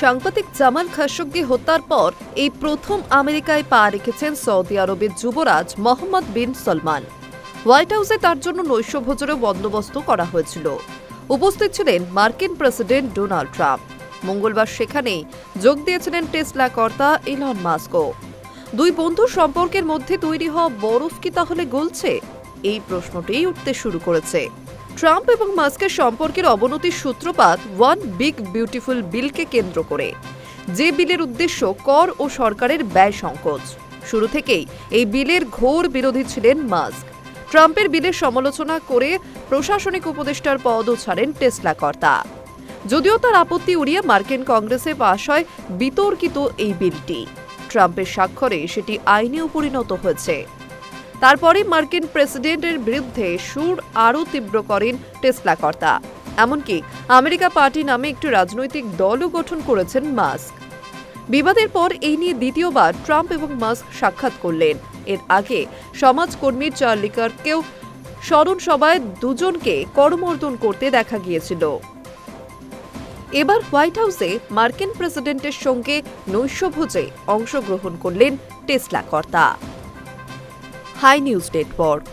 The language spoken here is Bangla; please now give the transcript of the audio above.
সাংবাদিক জামাল খাশোগি হত্যার পর এই প্রথম আমেরিকায় পা রেখেছেন সৌদি আরবের যুবরাজ মোহাম্মদ বিন সলমান। হোয়াইট হাউসে তার জন্য নৈশভোজেরও বন্দোবস্ত করা হয়েছিল। উপস্থিত ছিলেন মার্কিন প্রেসিডেন্ট ডোনাল্ড ট্রাম্প। মঙ্গলবার সেখানে যোগ দিয়েছিলেন টেসলা কর্তা ইলন মাস্কো। দুই বন্ধুর সম্পর্কের মধ্যে তৈরি হওয়া বরফ কি তাহলে গলছে? এই প্রশ্নটিই উঠতে শুরু করেছে। ট্রাম্প এবং মাস্কের সম্পর্কের অবনতির সূত্রপাত ওয়ান বিগ বিউটিফুল বিলকে কেন্দ্র করে। যে বিলের উদ্দেশ্য কর ও সরকারের ব্যয় সংকোচ। শুরু থেকেই এই বিলের ঘোর বিরোধী ছিলেন মাস্ক। ট্রাম্পের বিলের সমালোচনা করে প্রশাসনিক উপদেষ্টার পদও ছাড়েন টেসলা কর্তা। যদিও তার আপত্তি উড়িয়ে মার্কিন কংগ্রেসে পাশ হয় বিতর্কিত এই বিলটি। ট্রাম্পের স্বাক্ষরে সেটি আইনেও পরিণত হয়েছে। তারপরে মার্কিন প্রেসিডেন্টের বিরুদ্ধে সুর আরও তীব্র করেন টেসলা কর্তা। এমনকি আমেরিকা পার্টি নামে একটি রাজনৈতিক দলও গঠন করেছেন মাস্ক। বিবাদের পর এই নিয়ে দ্বিতীয়বার ট্রাম্প এবং মাস্ক সাক্ষাৎ করলেন। এর আগে সমাজকর্মী চার্লি কার্ককেও স্মরণ সভায় দুজনকে করমর্দন করতে দেখা গিয়েছিল। এবার হোয়াইট হাউসে মার্কিন প্রেসিডেন্টের সঙ্গে নৈশভোজে অংশগ্রহণ করলেন টেসলা কর্তা। High news network